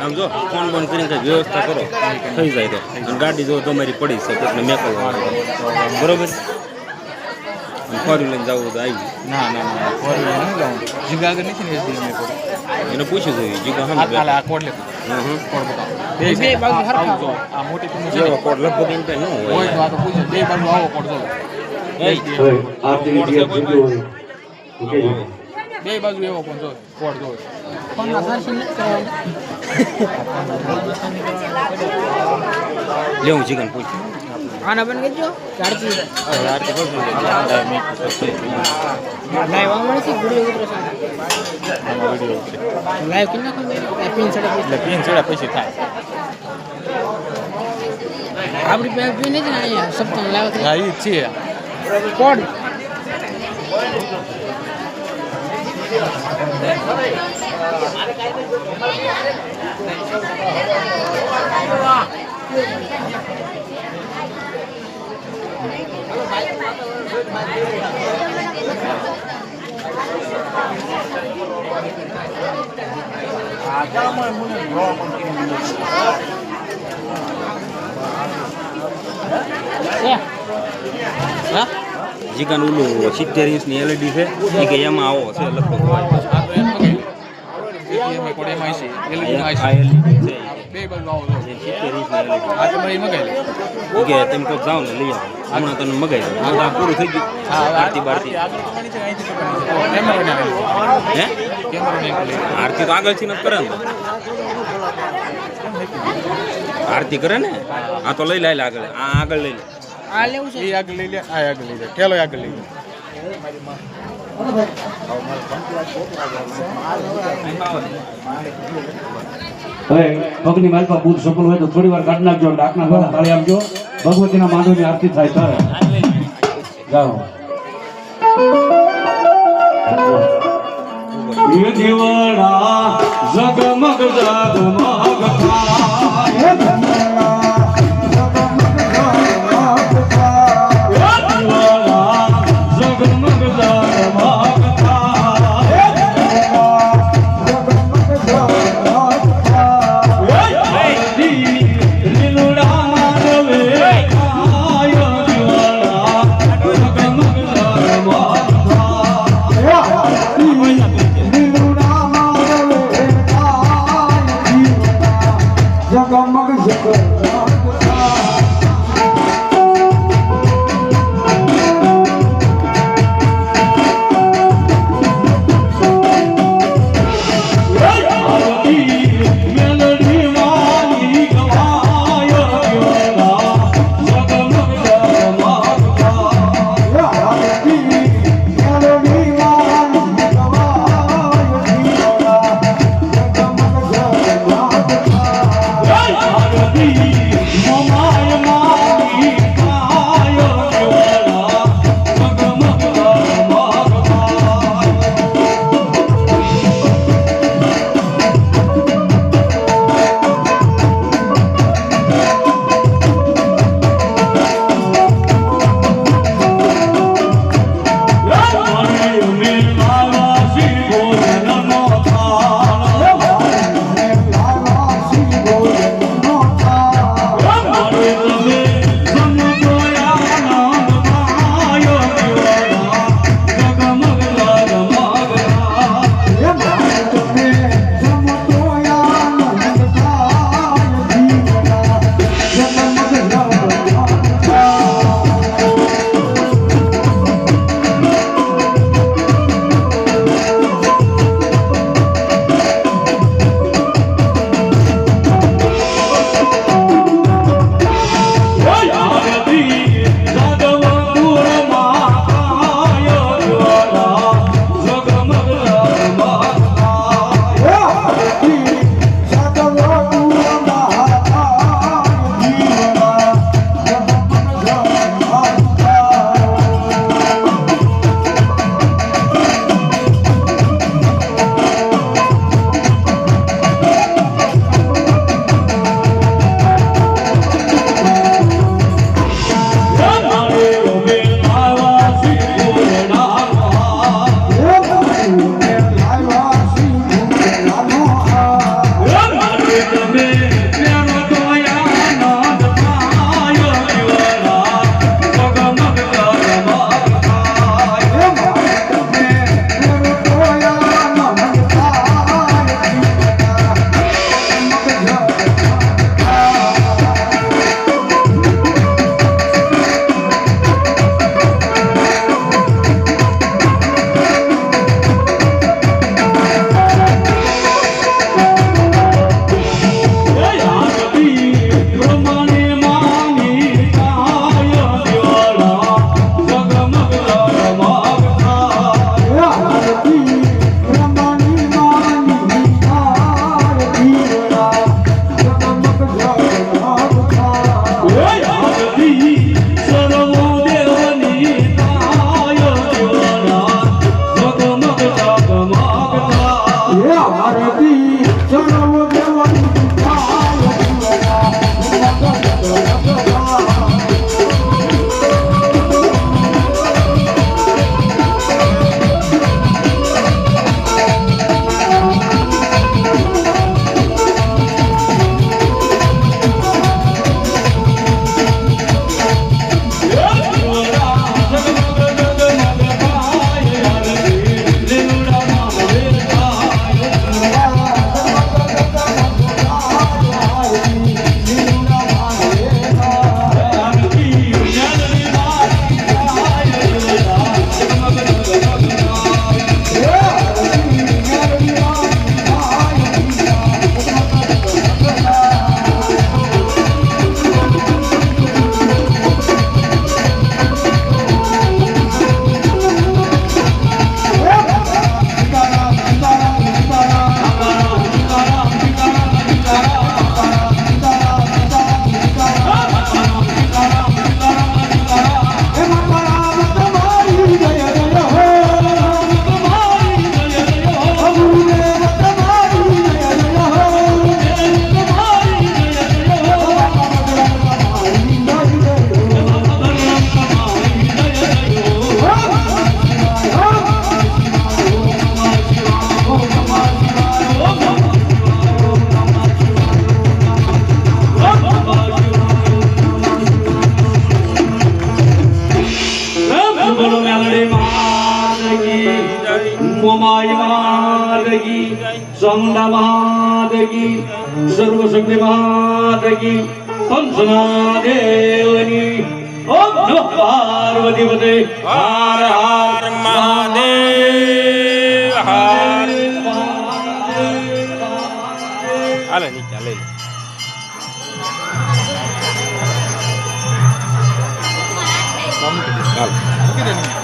આમ જો ફોન બંધ કરીને વ્યવસ્થા કરો. થઈ જાય તો. અને ગાડી જો તમારી પડી છે કોઈને મેકલવા બરોબર? ફોર લઈને જવું તો આવી. ના ના ના ફોર વ્હીલર નહીં જાઉં જીગા આગળ નથી ને એસડી એને પૂછ્યું જોઈએ જીગા આ હા કાલે આ કોડ લે કોડ બતાવો બે બે બાજુ હરખા. આ મોટી તું જેવો કોડ લગભગ એમ કઈ ન હોય. હોય તો આ તો પૂછે. બે બાજુ આવો કોડ જો. એ હવે આપની જે જગ્યા હોય ઓકે. બે બાજુ એવો પણ જો કોડ જો લેવું ચિકન પૂછ આના બન ગયો ચારથી હવે આ તો બધું છે આ મેં લાઈવ આવવાનું છે? વિડિયો ઉતરે છે આમાં વિડિયો છે લાઈવ કિન નાખો પિન સડે એટલે પિન ચડા પછી થાય. આપણી પાસે પિન નથી ને અહીંયા સપ્તાહ લાવ હા એ છે. Code. Agama yang mungkin wrong mungkin. Ya. Hah? જીગાનું ઓલું સિત્તેર ઇંચની એલઈડી છે એ કે એમાં આવો છે લગભગ કે તમે કોક જાઓ ને લઈ આવો. હમણાં તને આ પૂરું થઈ ગયું. આરતી બારતી. હે? આરતી તો આગળથી નથી કરે ને આરતી કરે ને? આ તો લઈ લે આગળ. આ આગળ લઈ લે. આ લેવું છે? એ આગળ લઈ લે આ આગળ લઈ લે. ઠેલો આગળ લઈ લે. હવે પગની માલપા બુધ સફળ હોય તો થોડી વાર કાઢી નાખજો ડાકના વાળા તાળી આપજો. ભગવતીના માંડવની આરતી થાય તારે જાઓ. એ દીવડા જગમગ જગમગ થાય Oh, મોમાઈ માતકી ચામુંડા માતકી સર્વશક્તિ માતકી પંચમહાદેવની ઓમ નમઃ પાર્વતી પતે હર હર મહાદેવ હર હાલે નીચે લઈ લે હાલ મૂકી દે